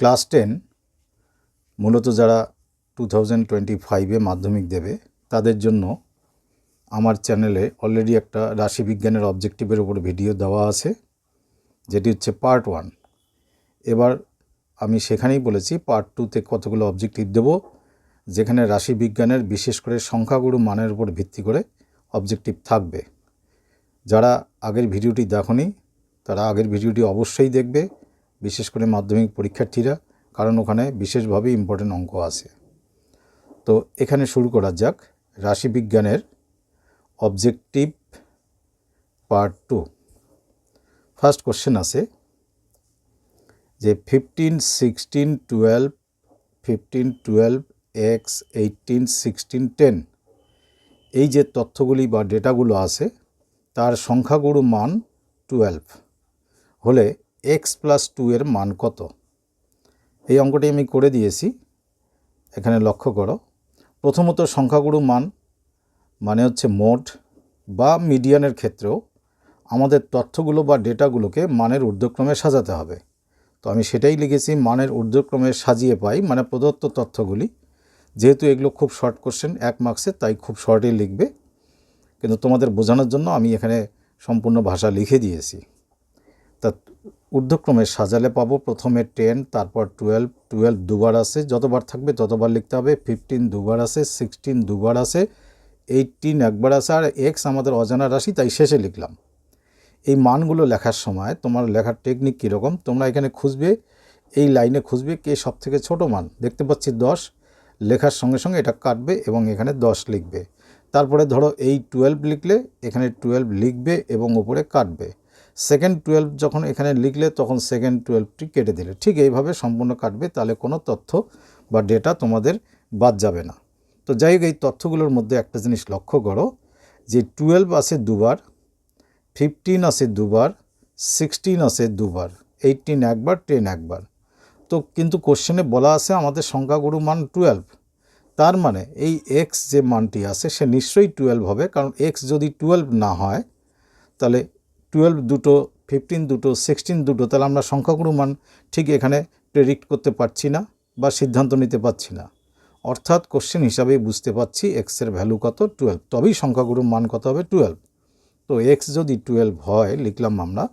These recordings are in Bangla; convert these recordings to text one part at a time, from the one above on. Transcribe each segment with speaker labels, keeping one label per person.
Speaker 1: ক্লাস টেন মূলত যারা টু থাউজেন্ড টোয়েন্টি ফাইভে মাধ্যমিক দেবে, তাদের জন্য আমার চ্যানেলে অলরেডি একটা রাশিবিজ্ঞানের অবজেক্টিভের উপর ভিডিও দেওয়া আছে, যেটি হচ্ছে পার্ট ওয়ান। এবার আমি সেখানেই বলেছি, পার্ট টুতে কতগুলো অবজেক্টিভ দেব, যেখানে রাশিবিজ্ঞানের বিশেষ করে সংখ্যাগুরু মানের উপর ভিত্তি করে অবজেক্টিভ থাকবে। যারা আগের ভিডিওটি দেখনি, তারা আগের ভিডিওটি অবশ্যই দেখবে। বিশেষ করে মাধ্যমিক পরীক্ষার্থীরা, কারণ ওখানে বিশেষভাবে ইম্পর্টেন্ট অঙ্ক আছে। তো এখানে শুরু করা যাক। রাশিবিজ্ঞানের objective part two first question আছে যে fifteen sixteen twelve fifteen twelve X eighteen sixteen ten এই যে তথ্যগুলি বা ডেটাগুলো আছে, তার সংখ্যাগুরু মান টুয়েলভ হলে এক্স প্লাস টু এর মান কত? এই অঙ্কটি আমি করে দিয়েছি। এখানে লক্ষ্য করো, প্রথমত সংখ্যাগুরু মান মানে হচ্ছে মোট বা মিডিয়ানের ক্ষেত্রেও আমাদের তথ্যগুলো বা ডেটাগুলোকে মানের ঊর্ধ্বক্রমে সাজাতে হবে। তো আমি সেটাই লিখেছি, মানের ঊর্ধ্বক্রমে সাজিয়ে পাই মানে প্রদত্ত তথ্যগুলি। যেহেতু এগুলো খুব শর্ট কোশ্চেন এক মার্কসে তাই খুব শর্টই লিখবে। কিন্তু তোমাদের বোঝানোর জন্য আমি এখানে সম্পূর্ণ ভাষা লিখে দিয়েছি। ঊর্ধ্বক্রমে সাজালে পাবো প্রথমে টেন, তারপর টুয়েলভ টুয়েলভ দুবার আছে, যতবার থাকবে ততবার লিখতে হবে, ফিফটিন দুবার আছে, সিক্সটিন দুবার আছে, এইটিন একবার আছে, আর এক্স আমাদের অজানা রাশি, তাই শেষে লিখলাম। এই মানগুলো লেখার সময় তোমার লেখার টেকনিক কীরকম, তোমরা এখানে খুঁজবে, এই লাইনে খুঁজবে কে সব থেকে ছোটো মান, দেখতে পাচ্ছি দশ, লেখার সঙ্গে সঙ্গে এটা কাটবে এবং এখানে দশ লিখবে। তারপরে ধরো এই টুয়েলভ লিখলে, এখানে টুয়েলভ লিখবে এবং ওপরে কাটবে। সেকেন্ড টুয়েলভ যখন এখানে লিখলে তখন সেকেন্ড টুয়েলভটি কেটে দিলে। ঠিক এইভাবে সম্পূর্ণ কাটবে, তাহলে কোনো তথ্য বা ডেটা তোমাদের বাদ যাবে না। তো যাই হোক, এই তথ্যগুলোর মধ্যে একটা জিনিস লক্ষ্য করো, যে টুয়েলভ আছে দুবার ফিফটিন আছে দুবার সিক্সটিন আছে দুবার এইটিন একবার টেন একবার। তো কিন্তু কোশ্চেনে বলা আছে আমাদের সংখ্যাগুরু মান টুয়েলভ তার মানে এই এক্স যে মানটি আছে সে নিশ্চয়ই টুয়েলভ হবে, কারণ এক্স যদি টুয়েলভ না হয়, তাহলে টুয়েলভ দুটো ফিফটিন দুটো সিক্সটিন দুটো, তাহলে আমরা সংখ্যাগুরু মান ঠিক এখানে প্রেডিক্ট করতে পারছি না বা সিদ্ধান্ত নিতে পারছি না। অর্থাৎ কোশ্চেন হিসাবেই বুঝতে পারছি এক্সের ভ্যালু কত? টুয়েলভ তবেই সংখ্যাগুরুর মান কত হবে? টুয়েলভ তো এক্স যদি টুয়েলভ হয়, লিখলাম আমরা,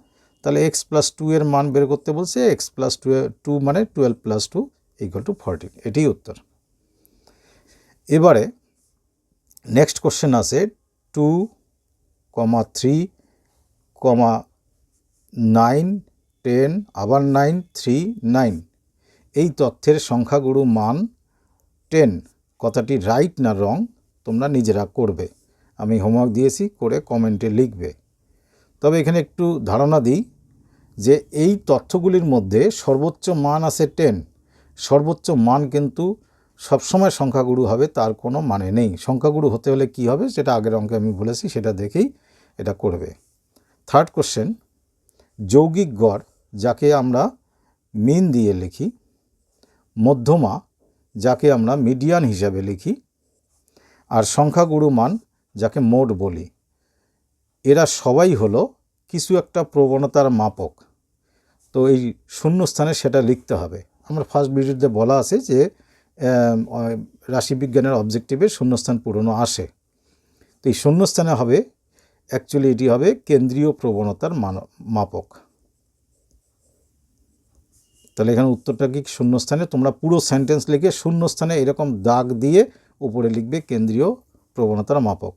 Speaker 1: তাহলে এক্স প্লাস টু এর মান বের করতে বলছে এক্স প্লাস টু টু মানে twelve plus two equal to fourteen এটাই উত্তর। এবারে নেক্সট কোশ্চেন আছে two comma three comma nine, ten, আবার নাইন, থ্রি, নাইন। এই তথ্যের সংখ্যাগুরু মান টেন। কথাটি রাইট না রং, তোমরা নিজেরা করবে। আমি হোমওয়ার্ক দিয়েছি, করে কমেন্টে লিখবে। তবে এখানে একটু ধারণা দিই যে এই তথ্যগুলির মধ্যে সর্বোচ্চ মান আছে টেন। সর্বোচ্চ মান কিন্তু সবসময় সংখ্যাগুরু হবে, তার কোনো মানে নেই। সংখ্যাগুরু হতে হলে কি হবে, সেটা আগের অঙ্কে আমি বলেছি, সেটা দেখেই এটা করবে। থার্ড কোশ্চেন যৌগিক গড় যাকে আমরা মিন দিয়ে লিখি, মধ্যমা যাকে আমরা মিডিয়ান হিসাবে লিখি, আর সংখ্যাগুরু মান যাকে মোট বলি। এরা সবাই হলো কিছু একটা প্রবণতার মাপক। তো এই শূন্যস্থানে সেটা লিখতে হবে। আমরা ফার্স্ট ভিডিওতে বলা আছে যে রাশিবিজ্ঞানের অবজেক্টিভে শূন্যস্থান পূরণও আসে। তো এই শূন্যস্থানে হবে অ্যাকচুয়ালি এটি হবে কেন্দ্রীয় প্রবণতার মাপক। তাহলে এখানে উত্তরটা কি শূন্যস্থানে? তোমরা পুরো সেন্টেন্স লিখে শূন্যস্থানে এরকম দাগ দিয়ে উপরে লিখবে কেন্দ্রীয় প্রবণতার মাপক।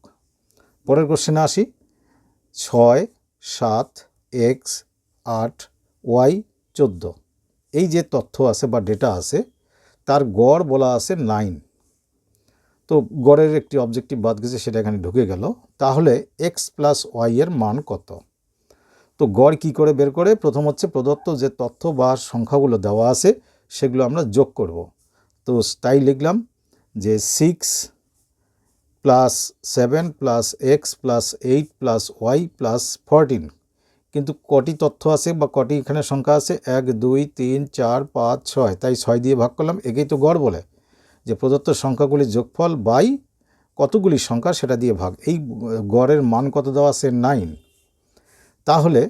Speaker 1: পরের কোশ্চেনে আসি। ছয়, সাত, এক্স, আট, ওয়াই, চোদ্দ। এই যে তথ্য আছে বা ডেটা আছে, তার গড় বলা আছে নাইন তো গড়ের একটি অবজেক্টিভ বাদ গেছে, সেটা এখানে ঢুকে গেল। তাহলে এক্স প্লাস ওয়াই এর মান কত? তো গড় কি করে বের করে? প্রথম হচ্ছে প্রদত্ত যে তথ্য বা সংখ্যাগুলো দেওয়া আছে, সেগুলো আমরা যোগ করব। তো তাই লিখলাম যে six plus seven plus X plus eight plus Y plus fourteen কিন্তু কটি তথ্য আছে বা কটি এখানে সংখ্যা আছে? এক, দুই, তিন, চার, পাঁচ, ছয়। তাই ছয় দিয়ে ভাগ করলাম, একেই তো গড় বলে। যে প্রদত্ত সংখ্যাগুলির যোগফল বাই কতগুলি সংখ্যা সেটা দিয়ে ভাগ। এই গড়ের মান কত দেওয়া আছে? নাইন। তাহলে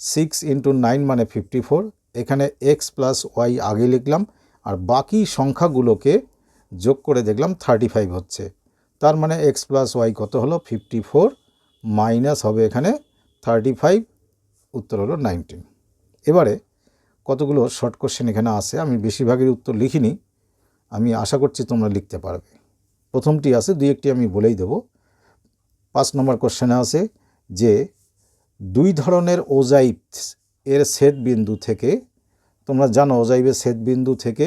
Speaker 1: সিক্স ইন্টু নাইন মানে ফিফটি ফোর এখানে এক্স প্লাস ওয়াই আগে লিখলাম, আর বাকি সংখ্যাগুলোকে যোগ করে দেখলাম থার্টি ফাইভ হচ্ছে। তার মানে এক্স প্লাস ওয়াই কত হলো? ফিফটি ফোর মাইনাস হবে এখানে থার্টি ফাইভ উত্তর হলো নাইনটিন এবারে কতগুলো শর্ট কোশ্চেন এখানে আছে? আমি বেশিরভাগের উত্তর লিখিনি। আমি আশা করছি তোমরা লিখতে পারবে। প্রথমটি আছে, দুই একটি আমি বলেই দেব। পাঁচ নম্বর কোশ্চেনে আছে যে, দুই ধরনের ওজাইব এর ছেদ বিন্দু থেকে, তোমরা জানো ওজাইবের ছেদ বিন্দু থেকে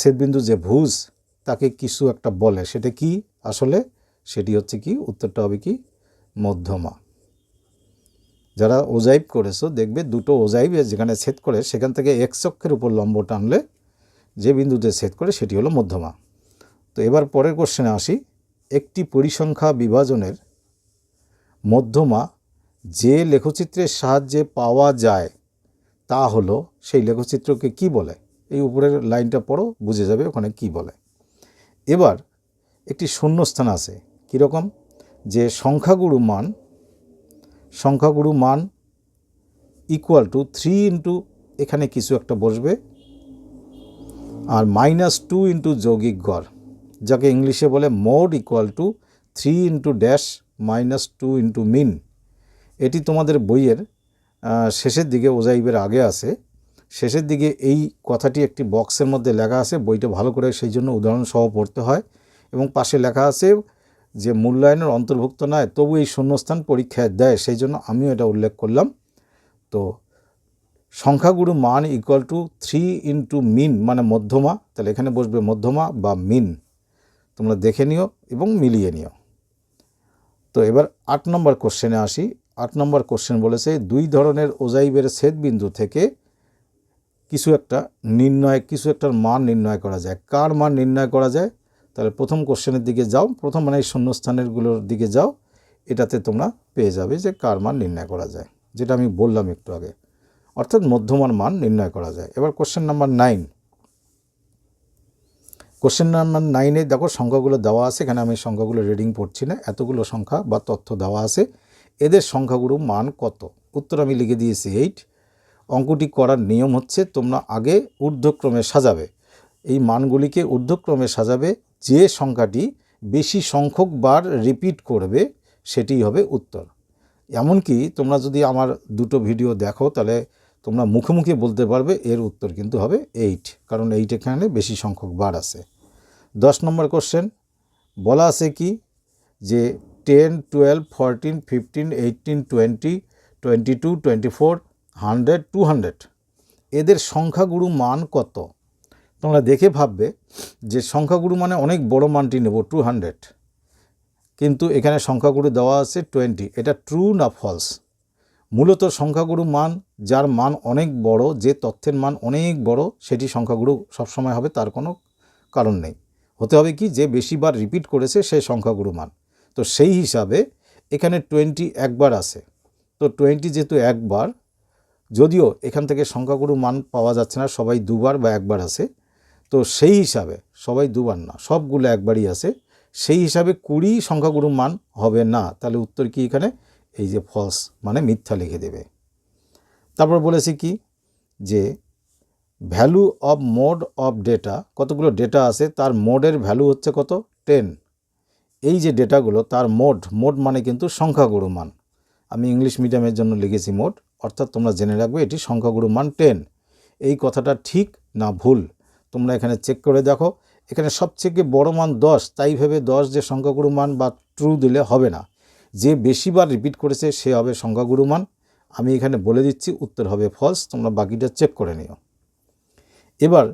Speaker 1: ছেদ বিন্দু যে ভুজ, তাকে কিছু একটা বলে। সেটা কি আসলে? সেটি হচ্ছে কি? উত্তরটা হবে কি? মধ্যমা। যারা ওজাইব করেছ, দেখবে দুটো ওজাইব যেখানে ছেদ করে, সেখান থেকে এক চক্ষের উপর লম্ব টানলে যে বিন্দুতে ছেদ করে সেটি হলো মধ্যমা। তো এবার পরের কোশ্চেনে আসি। একটি পরিসংখ্যা বিভাজনের মধ্যমা যে লেখচিত্রের সাহায্যে পাওয়া যায়, তা হলো সেই লেখচিত্রকে কি বলে? এই উপরের লাইনটা পড়ো, বুঝে যাবে ওখানে কি বলে। এবার একটি শূন্যস্থান আছে কীরকম যে সংখ্যাগুরু মান সংখ্যাগুরু মান ইকুয়াল টু থ্রি ইন্টু এখানে কিছু একটা বসবে। আর মাইনাস টু ইন্টু যৌগিক গড়, যাকে ইংলিশে বলে mode equal to three into dash minus two into mean এটি তোমাদের বইয়ের শেষের দিকে ওজাইবের আগে আছে। শেষের দিকে এই কথাটি একটি বক্সের মধ্যে লেখা আছে, বইটা ভালো করে সেই জন্য উদাহরণ সহ পড়তে হয়। এবং পাশে লেখা আছে যে মূল্যায়নের অন্তর্ভুক্ত নয়, তবু এই শূন্যস্থান পরীক্ষায় দেয়, সেই জন্য আমিও এটা উল্লেখ করলাম। তো সংখ্যাগুরু মান equal to three into mean মানে মধ্যমা, তাহলে এখানে বসবে মধ্যমা বা মিন তোমরা দেখে নিও এবং মিলিয়ে নিও। তো এবার আট নম্বর কোশ্চেনে আসি। আট নম্বর কোশ্চেন বলেছে, দুই ধরনের ওজাইবের ছেদবিন্দু থেকে কিছু একটা নির্ণয়, কিছু একটার মান নির্ণয় করা যায়। কার মান নির্ণয় করা যায়? তাহলে প্রথম কোশ্চেনের দিকে যাও। প্রথম মানে এই শূন্যস্থানেরগুলোর দিকে যাও। এটাতে তোমরা পেয়ে যাবে যে কার মান নির্ণয় করা যায়। যেটা আমি বললাম একটু আগে। অর্থাৎ মধ্যমার মান নির্ণয় করা যায়। এবার question number nine question number নাইনে দেখো সংখ্যাগুলো দেওয়া আছে। এখানে আমি সংখ্যাগুলো রিডিং পড়ছি না। এতগুলো সংখ্যা বা তথ্য দেওয়া আছে। এদের সংখ্যাগুলো মান কত? উত্তর আমি লিখে দিয়েছি এইট অঙ্কটি করার নিয়ম হচ্ছে তোমরা আগে ঊর্ধ্বক্রমে সাজাবে। এই মানগুলিকে ঊর্ধ্বক্রমে সাজাবে। যে সংখ্যাটি বেশি সংখ্যক বার রিপিট করবে সেটি হবে উত্তর। এমনকি তোমরা যদি আমার দুটো ভিডিও দেখো, তাহলে তোমরা মুখে বলতে পারবে, এর উত্তর কিন্তু হবে এইট কারণ এইট এখানে বেশি সংখ্যক বার আছে। দশ নম্বর কোশ্চেন বলা আছে কি যে ten twelve fourteen fifteen eighteen twenty twenty two twenty four hundred two hundred এদের সংখ্যাগুরু মান কত? তোমরা দেখে ভাববে যে সংখ্যাগুরু মানে অনেক বড় মানটি নেব টু হান্ড্রেড কিন্তু এখানে সংখ্যাগুরু দেওয়া আছে টোয়েন্টি এটা ট্রু না ফলস মূলত সংখ্যাগুরু মান, যার মান অনেক বড়, যে তথ্যের মান অনেক বড়, সেটি সংখ্যাগুরু সবসময় হবে, তার কোনো কারণ নেই। হতে হবে কি, যে বেশিবার রিপিট করেছে সেই সংখ্যাগুরু মান। তো সেই হিসাবে এখানে টোয়েন্টি একবার আছে। তো টোয়েন্টি যেহেতু একবার, যদিও এখান থেকে সংখ্যাগুরু মান পাওয়া যাচ্ছে না, সবাই দুবার বা একবার আছে। তো সেই হিসাবে, সবাই দুবার না, সবগুলো একবারই আছে। সেই হিসাবে কুড়ি সংখ্যাগুরু মান হবে না। তাহলে উত্তর কি এখানে? এই যে ফলস মানে মিথ্যা লিখে দেবে। তারপর বলেছি কি? যে value of mode of data কতগুলো ডেটা আছে, তার মোডের ভ্যালু হচ্ছে কত? টেন এই যে ডেটাগুলো তার মোড মোড মানে কিন্তু সংখ্যাগুরু মান। আমি ইংলিশ মিডিয়ামের জন্য লিখেছি মোড অর্থাৎ তোমরা জেনে রাখবে এটি সংখ্যাগুরু মান টেন এই কথাটা ঠিক না ভুল? তোমরা এখানে চেক করে দেখো। এখানে সবথেকে বড় মান দশ, তাই ভেবে দশ যে সংখ্যাগুরু মান বা ট্রু দিলে হবে না। যে বেশিবার রিপিট করেছে সে হবে সংখ্যাগুরু মান আমি এখানে বলে দিচ্ছি, উত্তর হবে ফলস তোমরা বাকিটা চেক করে নিও। এবার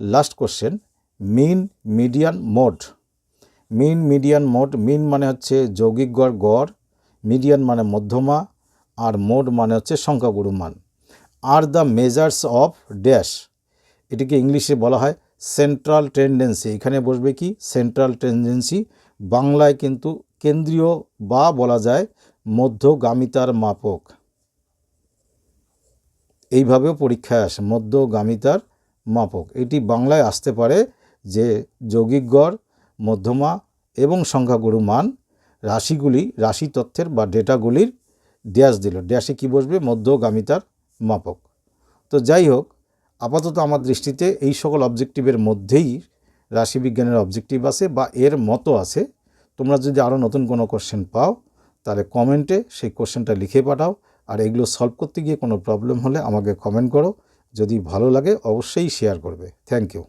Speaker 1: last question mean median mode mean median mode mean মানে হচ্ছে যৌগিক গড় গড়। মিডিয়ান মানে মধ্যমা, আর মোড মানে হচ্ছে সংখ্যাগুরু মান আর দ্য মেজার্স অফ ড্যাশ এটিকে ইংলিশে বলা হয় সেন্ট্রাল টেন্ডেন্সি এখানে বসবে কি? সেন্ট্রাল টেন্ডেন্সি বাংলায় কিন্তু কেন্দ্রীয় বা বলা যায় মধ্যগামিতার মাপক। এইভাবেও পরীক্ষায় আসে, মধ্যগামিতার মাপক। এটি বাংলায় আসতে পারে যে যৌগিক গড়, মধ্যমা এবং সংখ্যাগুরু মান রাশিগুলি, রাশি তথ্যের বা ডেটাগুলির ড্যাশ দিল। ড্যাশে কি বসবে? মধ্যগামিতার মাপক। তো যাই হোক, আপাতত আমার দৃষ্টিতে এই সকল অবজেক্টিভের মধ্যেই রাশিবিজ্ঞানের অবজেক্টিভ আছে বা এর মতো আছে। তোমরা যদি আরও নতুন কোনো কোশ্চেন পাও, তাহলে কমেন্টে সেই কোশ্চেনটা লিখে পাঠাও। আর এগুলো সলভ করতে গিয়ে কোনো প্রবলেম হলে আমাকে কমেন্ট করো। যদি ভালো লাগে, অবশ্যই শেয়ার করবে। Thank you